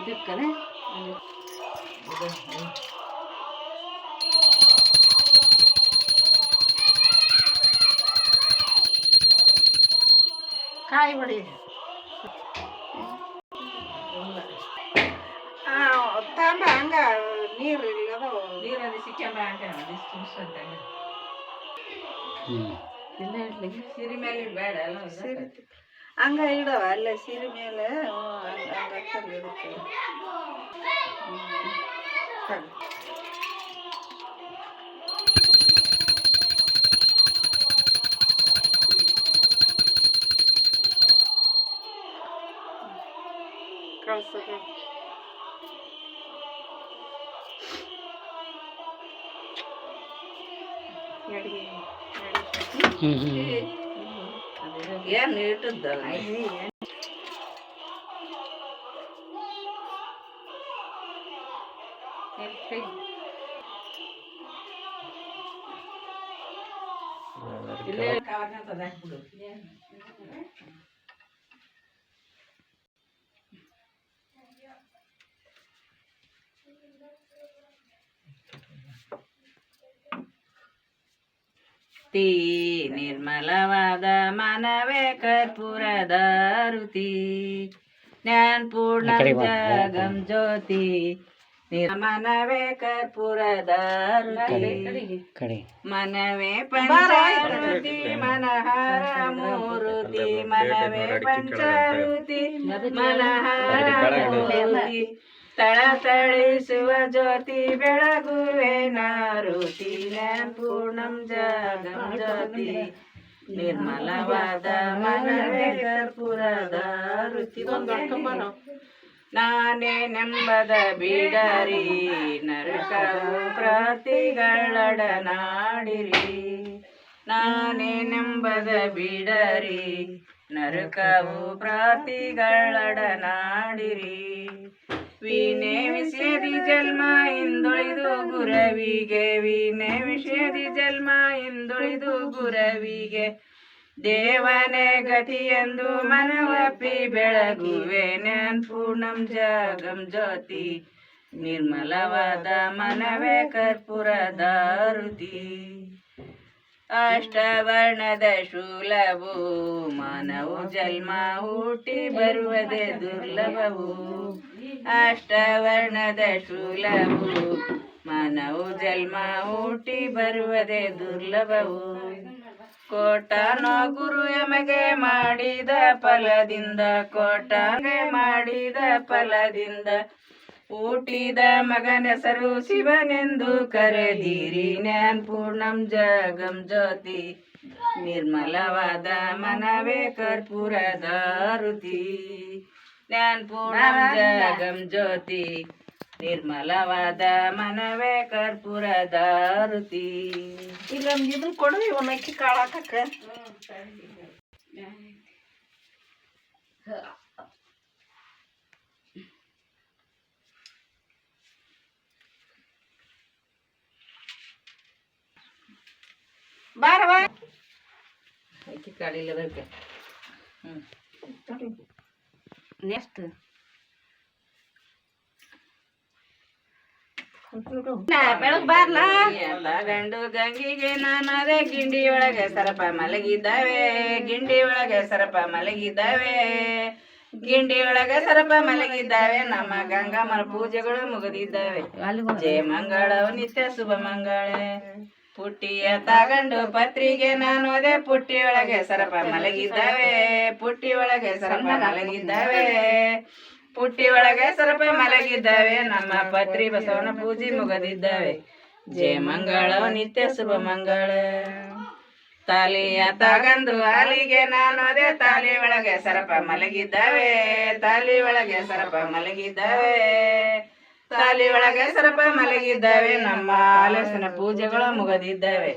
ಇದಕ್ಕನೆ ಕಾಯಿ ಹೊಡಿ ತಾಂಬ ಹಂಗ ನೀರು ಇಲ್ಲದ ನೀರಲ್ಲಿ ಸಿಕ್ಕಂಬ ಅಂತ ಇಷ್ಟು ಇಷ್ಟಂತಾಗ ಇಲ್ಲ ಇಡ್ಲಿ ಸಿರಿ ಮೇಲೆ ಬೇಡ ಅಲ್ಲ ಸೀರೆ ಹಂಗ ಇಡವ ಅಲ್ಲೇ ಸೀರೆ ಮೇಲೆ ಹಂಗ ಹತ್ತಲ್ಲಿ ಇರುತ್ತೆ ಹ್ಮ್. ತಗೋ. ಕಳ್ಸೋದು ಎಡಿ ಎಡಿ ಏನು ಇಟ್ಟದ್ದಲ್ಲ ಇಲ್ಲೇ ಕಾವಾಕಂತದ ಹಾಕ್ಬಿಡು ತೀ ನಿರ್ಮಲವಾದ ಮನವೇ ಕರ್ಪೂರದ ರುತಿ ಜ್ಞಾನ ಪೂರ್ಣ ಜಗಂ ಜ್ಯೋತಿ ಮನವೇ ಕರ್ಪೂರದ ರುತಿ ಕಡೆ ಮನವೇ ಪಂಚರುತಿ ಮನಹಾರ ಮೂರುತಿ ಮನವೇ ಪಂಚರುತಿ ಮನಹಾರ ಮೂರುತಿ ತಳ ತಳಿಸುವ ಜ್ಯೋತಿ ಬೆಳಗುವೆ ನಾರುತಿ ಪೂರ್ಣಂ ಜಗಂ ಜ್ಯೋತಿ. ನಿರ್ಮಲವಾದ ಮನವೇ ಕರ್ಪುರದ ನಾನೇ ನೆಂಬದ ಬಿಡರಿ, ನರಕವು ಪ್ರತಿಗಳಡನಾಡಿರಿ ನಾನೇ ನೆಂಬದ ಬಿಡರಿ, ನರಕವು ಪ್ರತಿಗಳಡನಾಡಿರಿ ವೀಣೆ ವಿಷೇದಿ ಜನ್ಮ ಹಿಂದುಳಿದು ಗುರವಿಗೆ ವೀಣೆ ವಿಷೇದಿ ಜನ್ಮ ಹಿಂದುಳಿದು ಗುರವಿಗೆ. ದೇವನೇ ಎಂದು ಮನವಪ್ಪಿ ಬೆಳಗುವೆ ನ್ಯಾನ್ ಪೂರ್ಣಂ ಜಗಂ ಜ್ಯೋತಿ. ನಿರ್ಮಲವಾದ ಮನವೇ, ಕರ್ಪುರದ ಋತಿ ಅಷ್ಟವರ್ಣದ ಶೂಲವು ಮಾನವು ಜನ್ಮ ಹುಟ್ಟಿ ಬರುವುದೇ ದುರ್ಲಭವು. ಅಷ್ಟವರ್ಣದ ಶೂಲವು ಮಾನವು ಜನ್ಮ ಊಟಿ ಬರುವುದೇ ದುರ್ಲಭವು. ಕೋಟಾನೋ ಗುರು ಎಮಗೆ ಮಾಡಿದ ಫಲದಿಂದ ಕೋಟಾನೆ ಮಾಡಿದ ಫಲದಿಂದ. ಊಟಿದ ಮಗನೆಸರು ಶಿವನೆಂದು ಕರೆದೀರಿ ನ್ಯಾನ್ ಪೂರ್ಣಂ ಜಗಂ ಜ್ಯೋತಿ. ನಿರ್ಮಲವಾದ ಮನವೇ ಕರ್ಪೂರದ ರುತಿ ಜ್ಞಾನ ಪೂರ್ಣಂ ಜಗಂ ಜ್ಯೋತಿ ನಿರ್ಮಲವಾದ ಮನವೇ ಕರ್ಪೂರದ ರುತಿ ಇಲ್ಲೊಂದು ಇದನ್ನ ಕೊಡು ಇವನ್ನ ಅಕ್ಕಿ ಕಾಳು ಹಾಕಕ್ಕ. ಬಾರವ ಅಕ್ಕಿ ಕಾಳಿಲ್ಲದಕ್ಕೆ ಹ್ಞೂ ನೆಕ್ಸ್ಟ್. ಬೆಳಗ್ ಎಲ್ಲ ಗಂಡು ಗಂಗಿಗೆ ನಾನದೇ ಗಿಂಡಿ ಒಳಗೆ ಸರಪ ಮಲಗಿದ್ದಾವೆ. ಗಿಂಡಿ ಒಳಗೆ ಸರಪ ಮಲಗಿದ್ದಾವೆ. ಗಿಂಡಿ ಒಳಗೆ ಸರಪ ಮಲಗಿದ್ದಾವೆ. ನಮ್ಮ ಗಂಗಮ್ಮನ ಪೂಜೆಗಳು ಮುಗಿದಿದ್ದಾವೆ. ಜಯ ಮಂಗಳ ನಿತ್ಯ ಶುಭ ಮಂಗಳೇ. ಪುಟ್ಟಿಯ ತಗೊಂಡು ಪತ್ರಿಗೆ ನಾನು ಅದೇ ಪುಟ್ಟಿಯೊಳಗೆ ಸರಪ ಮಲಗಿದ್ದಾವೆ, ಪುಟ್ಟಿಯೊಳಗೆ ಸರಪ ಮಲಗಿದ್ದಾವೆ, ಪುಟ್ಟಿಯೊಳಗೆ ಸರಪ ಮಲಗಿದ್ದಾವೆ, ನಮ್ಮ ಪತ್ರಿ ಬಸವನ ಪೂಜೆ ಮುಗದಿದ್ದಾವೆ. ಜಯ ಮಂಗಳ, ನಿತ್ಯ ಶುಭ ಮಂಗಳ. ತಾಲಿಯ ತಗಂದು ನಾನು ಅದೇ ತಾಲಿ ಒಳಗೆ ಸರಪ ಮಲಗಿದ್ದಾವೆ, ತಾಲಿ ಒಳಗೆ ಸರಪ ಮಲಗಿದ್ದಾವೆ. ತಾಲಿ ಒಳಗೆ ಸರಪ ಮಲಗಿದ್ದಾವೆ ನಮ್ಮ ಆಲಸನ ಪೂಜೆಗಳು ಮುಗದಿದ್ದಾವೆ.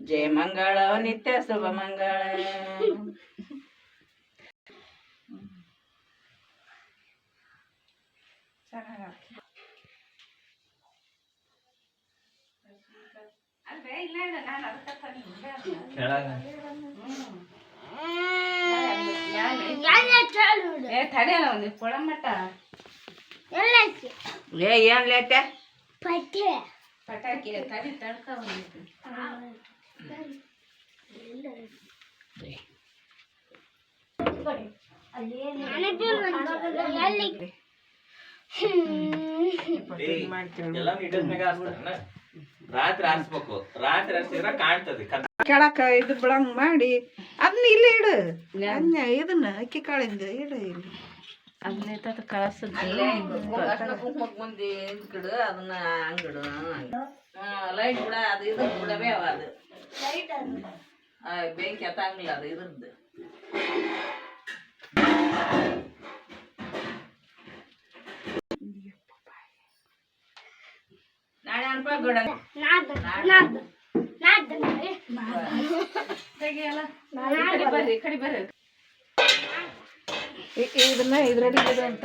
ಜಯ ಮಂಗಳ ನಿತ್ಯ ಶುಭ ಮಂಗಳ. ಕೆಳಗ. ಏ ತಡೆ ಒಂದು ಕೊಳ ಮಟ್ಟ ಏ ಏನ್ ಲೇಟೆ ಪಟಾಕಿ ತಡಿ ತಡ್ಕ? ರಾತ್ರಿ ಹಾಸ್ಬೇಕು. ರಾತ್ರಿ ಕಾಣ್ತದೆ. ಕೆಳಕ ಇದು ಬಿಡಂಗ್ ಮಾಡಿ ಅದನ್ನ ಇಲ್ಲಿ ಇಡು. ಇದನ್ನ ಅಕ್ಕಿ ಕಾಳಿಂದ ಇಡು ಇಲ್ಲಿ. ಅಲ್ಲೇ ತತ ಕಳಸದ್ ಅಲ್ಲೇ ಕುಂಕುಮಕ್ ಮುಂದೆ ಇಟ್ಕಿಡು ಅದನ್ನ ಹಂಗಿಡು ಲೈಟ್ ಬಿಡ ಅದು ಇದು ಬಿಡವೇ ಅವ ಅದು. ಬೆಂಕಿ ಹತ್ತಂಗಿಲ್ಲ ಅದು ಇದ್ರದ್ದು. ನಾಳೆ ಅನ್ಪ ಗಿಡ. ಕಡೆ ಬರ್ರಿ ಕಡಿ ಬರ್ರಿ. ಇದನ್ನ ಇದರಲ್ಲಿ ಇದು ಅಂತ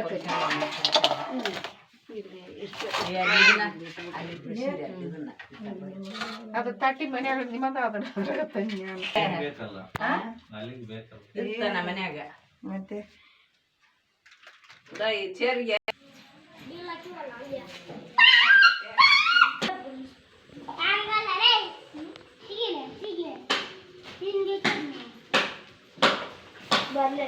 ಅದು ತಟ್ಟಿ ಮನ್ಯಾಗ ನಿಮ್ಮದ ಅದನ್ನ ತಂಗಿ ಮನ್ಯಾಗ ಮತ್ತೆ? ಚೇರ್ಗೆ ಬರ್ಲಿ